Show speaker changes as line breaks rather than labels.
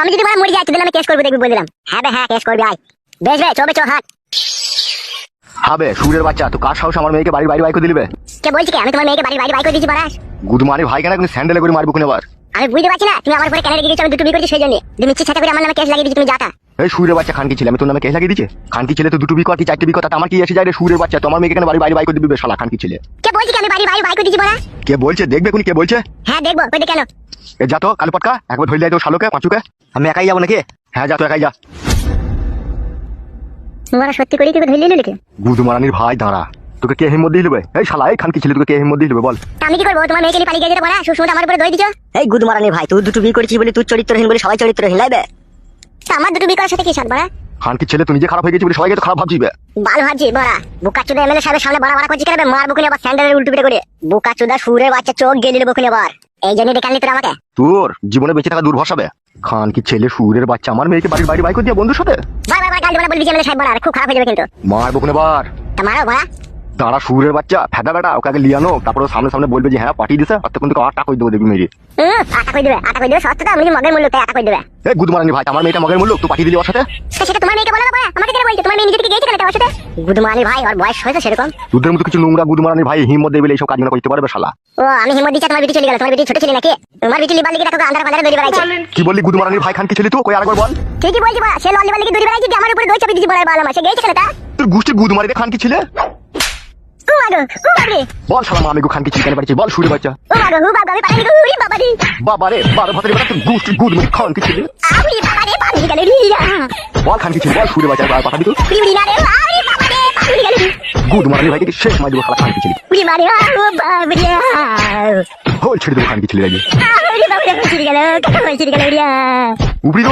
আমি যদি মরে যাই তাহলে আমি কেস করব দেখবি বললাম। হ্যাঁ বে হ্যাঁ কেস করবি আয়। বেশ বে চবে চো হাট।
হবে সুরের বাচ্চা তো কার সাহস আমার মেয়েকে বাড়ির বাইরে বাইক দিলিবে
কে বলছি কি? আমি তোমার মেয়েকে বাড়ির বাইরে বাইক দিয়েছি গুড
গুদমানি ভাই কেন তুমি স্যান্ডেলে করে মারবো কোন
আমি বুঝতে পারছি না তুমি আমার উপরে কেন রেগে গেছো? আমি দুটো বিয়ে করেছি সেই জন্য। তুমি ইচ্ছে ছাতা করে আমার নামে কেস লাগিয়ে দিচ্ছি তুমি যাতা
এই সুরের বাচ্চা খানকি ছেলে আমি তোর নামে কেস লাগিয়ে দিচ্ছে খানকি ছেলে তো দুটো বিকো আর কি চারটে বিকো তাতে আমার কি এসে যায় রে সুরের বাচ্চা? তোমার মেয়েকে কেন বাড়ি বাইরে বাইক দিবি শালা খানকি ছেলে?
কে বলছি কি আমি বাড়ির বাইরে বাইক করে দিয়েছি বলা?
কে বলছে? দেখবে কোন কে বলছে?
হ্যাঁ দেখব কই কেন?
এ যা তো কালো পটকা একবার ধরে দেয় তো শালোকে পাঁচুকে। আমি একাই যাব নাকি? হ্যাঁ যা তো একাই যা।
তোমরা সত্যি করে কি ধরে নিলে লিখে
গুদমারানির ভাই দাঁড়া। তোকে কে হিম্মত দিয়ে দেবে? এই শালা এই খানকি ছেলে তোকে কে হিম্মত দিয়ে দেবে বল।
আমি কি করব? তোমার মেয়েকে নিয়ে পালিয়ে গেছে বলা? সুষমতা আমার উপরে দই দিছো?
এই গুদমারানি ভাই তুই দুটো বিয়ে করেছিস বলে তুই চরিত্রহীন বলে সবাই চরিত্রহীন লাইবে
আমার দুটো বিয়ে করার সাথে কি সাথ বলা
খানকি ছেলে তুই নিজে খারাপ হয়ে গেছিস বলে সবাইকে তো খারাপ ভাবছিবে
ভালো ভাবছি বড়া। বুকা চুদা এমএলএ সাহেবের সামনে বড় বড় করছি কেন মার বুকুনি আবার স্যান্ডেলের উল্টো পিটে করে। বুকা চুদা সুরের বাচ্চা চোখ গেলিল বুকুনি আবার। এই জন্য ডেকে আনলি তোরা আমাকে।
তোর জীবনে বেঁচে থাকা দুর্ভরসা হবে খানকি ছেলে সুরের বাচ্চা আমার মেয়েকে বাড়ির বাইরে বাইক দিয়ে বন্ধুর সাথে?
বার বার বার গাল দিবা বলবি যে এমএলএ সাহেব বড়া আর খুব খারাপ হয়ে যাবে কিন্তু।
মারবো কোন বার
মারো বড়া।
দাঁড়া সুরের বাচ্চা ফেদা বেটা ওকে আগে লিয়ানো তারপরে সামনে সামনে বলবে যে হ্যাঁ পাঠিয়ে দিছে। আর তখন তোকে আটটা করে দেবো দেখবি মেরে
হুম আটা কই দেবে আটা কই দেবে সস্তা আমি মগের মূল্য তাই আটা কই দেবে।
এই গুদমারানি ভাই আমার মেয়েটা মগের মূল্য তুই পাঠিয়ে দিলি ওর সাথে?
সেটা তোমার মেয়েকে বলো না আমাকে কেন বলছো? তোমার মেয়ে নিজে থেকে গিয়েছে কেন তোমার সাথে গুদমানি ভাই ওর বয়স হয়েছে সেরকম।
তোদের মতো কিছু নোংরা গুদমারানি ভাই হিম্মত দেবে এইসব কাজগুলো করতে পারবে শালা।
ও আমি হিম্মত দিচ্ছি তোমার বিটি চলে গেল তোমার বিটি ছোট ছেলে নাকি? তোমার বিটি লিবার লিগে দেখো আন্ধার পান্ধারে দড়ি বেড়াইছে
কি? বললি ভাই খানকি ছেলে তুই? কই আরেকবার বল।
ঠিকই বলছি সে ললি লিগে দড়ি বেড়াইছে আমার উপরে দই চাপি দিচ্ছি বড়া বলা সে গিয়েছে কেন তা?
তোর গুষ্টি গুদমারিতে খানকি ছেলে?
ও মাগো ও বাবরে
বল শালা মা আমি গো খানকি ছেলে কেন বল বাচ্চা।
ও মাগো ও বাবা আমি পারি গো উরি বাবা রে।
বাবা রে বারো ভাতের গুষ্টি গুদমারি খানকি ছেলে।
আউরি বাবা রে পারি গেল রে।
বল খানকি বল বাচ্চা পাঠাবি তো
উরি না রে আউরি বাবা রে পারি গেল
গুদমারানি ভাইকে শেষ মাই দেবো শালা খানকি ছেলে।
উরি মারে ও বাবা রে।
হোল ছেড়ে দেবো খানকি ছেলে আগে
আউরি বাবা রে ছিড়ে গেল কত ছিড়ে গেল রিয়া
উপরি